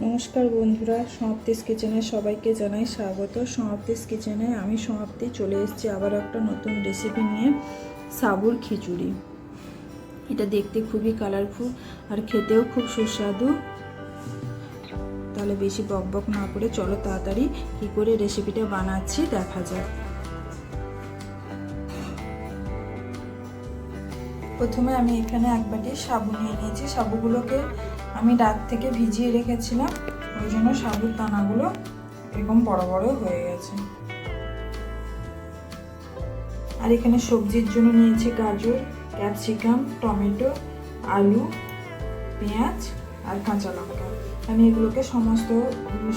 নমস্কার বন্ধুরা, সমাপ্তিস কিচেনে সবাইকে জানাই স্বাগত। সমাপ্তিস কিচেনে আমি সমাপ্তি চলে এসেছি আবার একটা নতুন রেসিপি নিয়ে, সাবুর খিচুড়ি। এটা দেখতে খুবই কালারফুল আর খেতেও খুব সুস্বাদু। তাহলে বেশি বক বক না করে চলো তাড়াতাড়ি কী করে রেসিপিটা বানাচ্ছি দেখা যাক। প্রথমে আমি এখানে এক বাটি সাবু নিয়ে নিয়েছি। সাবুগুলোকে আমি রাত থেকে ভিজিয়ে রেখেছিলাম, ওই জন্য সাবুর দানাগুলো এরকম বড় বড় হয়ে গেছে। আর এখানে সবজির জন্য নিয়েছি গাজর, ক্যাপসিকাম, টমেটো, আলু, পেঁয়াজ আর কাঁচা লঙ্কা। আমি এগুলোকে সমস্ত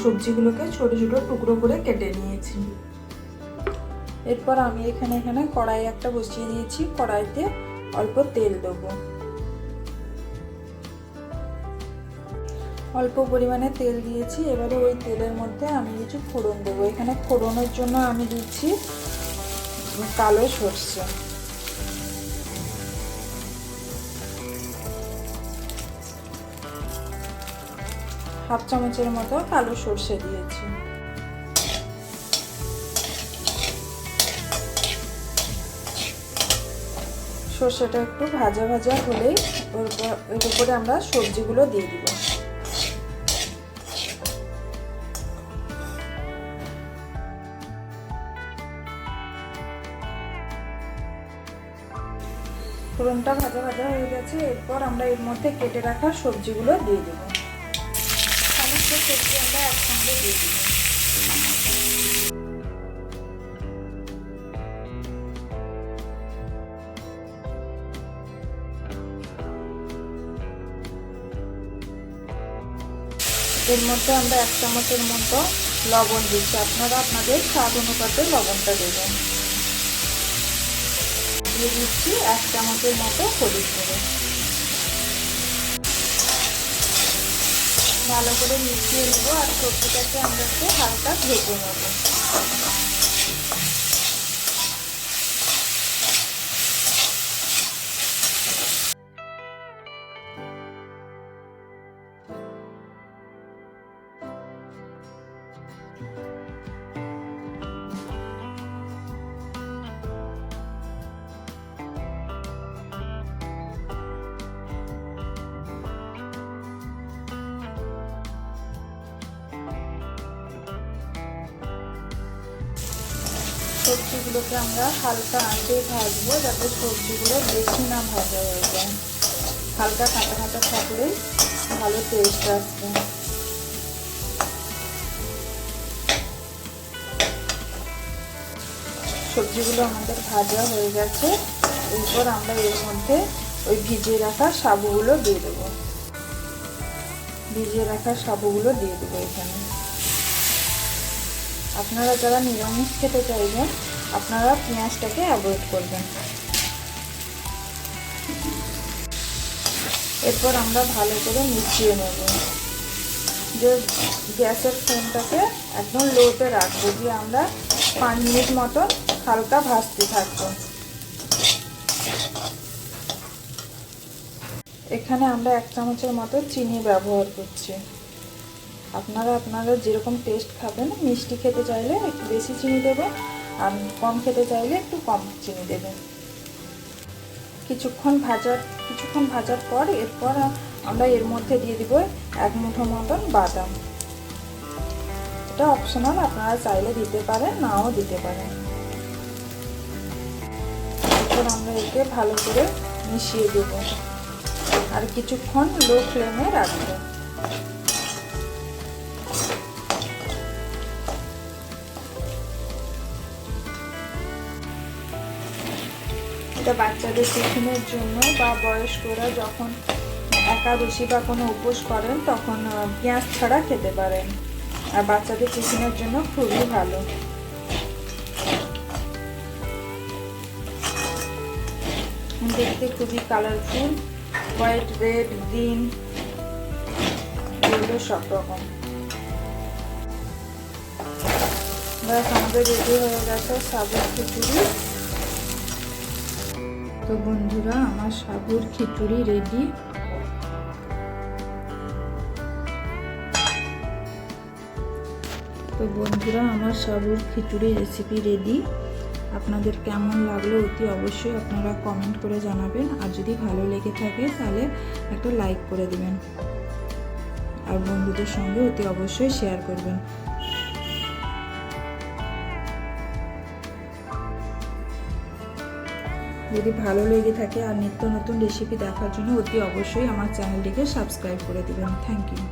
সবজিগুলোকে ছোট ছোট টুকরো করে কেটে নিয়েছি। এরপর আমি এখানে এখানে কড়াই একটা বসিয়ে দিয়েছি, কড়াইতে অল্প তেল দেবো। অল্প পরিমাণে তেল দিয়েছি। এবারে ওই তেলের মধ্যে আমি কিছু ফোড়ন দেবো। এখানে ফোড়নের জন্য আমি দিচ্ছি কালো সর্ষে। হাফ চামচের মতো কালো সর্ষে দিয়েছি। সর্ষেটা একটু ভাজা ভাজা হলেই ওর উপরে আমরা সবজিগুলো দিয়ে দিব। ফোড়নটা ভাজা ভাজা হয়ে গেছে, এরপর আমরা এর মধ্যে কেটে রাখা সবজিগুলো দিয়ে দেব। সমস্ত সবজি আমরা একসঙ্গে দিয়ে দেব। এর মধ্যে আমরা এক চামচের মতো লবণ দিচ্ছি আপনারা আপনাদের স্বাদ অনুপাতে লবণটা দেবেন। দিয়ে দিচ্ছি এক চামচের মতো হলুদ গুঁড়ো। ভালো করে মিশিয়ে নেব আর সবজিটাকে আমরা একটু হালকা ভেজে নেব। সবজিগুলোকে আমরা হালকা আঁচে ভাজবো যাতে সবজিগুলো বেশি না ভাজা হয়ে যায়। হালকা কাঁচা কাঁচা থাকলেই ভালো টেস্ট আসবে। সবজিগুলো আমাদের ভাজা হয়ে গেছে। এরপর আমরা এর মধ্যে ওই ভিজিয়ে রাখা সাবুগুলো দিয়ে দেবো। ভিজিয়ে রাখা সাবুগুলো দিয়ে দেবো এখানে। আপনারা যারা নিরামিষ খেতে চাইবেন, আপনারা পেঁয়াজটাকে অ্যাভয়েড করবেন। এরপর আমরা ভালো করে মিশিয়ে নেব। যে গ্যাসের ফ্লেমটাকে একদম লোতে রাখব, দিয়ে আমরা পাঁচ মিনিট মতো হালকা ভাজতে থাকব। এখানে আমরা এক চামচের মতো চিনি ব্যবহার করছি। আপনারা আপনারা যেরকম টেস্ট খাবেন, মিষ্টি খেতে চাইলে একটু বেশি চিনি দেবেন আর কম খেতে চাইলে একটু কম চিনি দেবেন। কিছুক্ষণ ভাজার কিছুক্ষণ ভাজার পর এরপর আমরা এর মধ্যে দিয়ে দিব এক মুঠো মতন বাদাম। এটা অপশনাল আপনারা চাইলে দিতে পারেন, নাও দিতে পারেন। এরপর আমরা একে ভালো করে মিশিয়ে দেব। আর কিছুক্ষণ লো ফ্লেমে রাখব। এটা বাচ্চাদের টিফিনের জন্য বা বয়স্করা যখন একাদশী বা কোনো উপোস করেন তখন পেঁয়াজ ছাড়া খেতে পারেন। আর বাচ্চাদের টিফিনের জন্য খুবই ভালো। দেখতে খুবই কালারফুল হোয়াইট রেড গ্রিন এগুলো সব রকম। আমাদের রেডি হয়ে গেছে সাবুর খিচুড়ি। তো বন্ধুরা, আমার সাবুর খিচুড়ি রেডি তো বন্ধুরা, আমার সাবুর খিচুড়ি রেসিপি রেডি আপনাদের কেমন লাগল অতি অবশ্যই আপনারা কমেন্ট করে জানাবেন। আর যদি ভালো লেগে থাকে, তাহলে একটা লাইক করে দিবেন। আর বন্ধুদের সঙ্গে অতি অবশ্যই শেয়ার করবেন। যদি ভালো লেগে থাকে আর নিত্য নতুন রেসিপি দেখার জন্য অতি অবশ্যই আমার চ্যানেলটিকে সাবস্ক্রাইব করে দেবেন। Thank you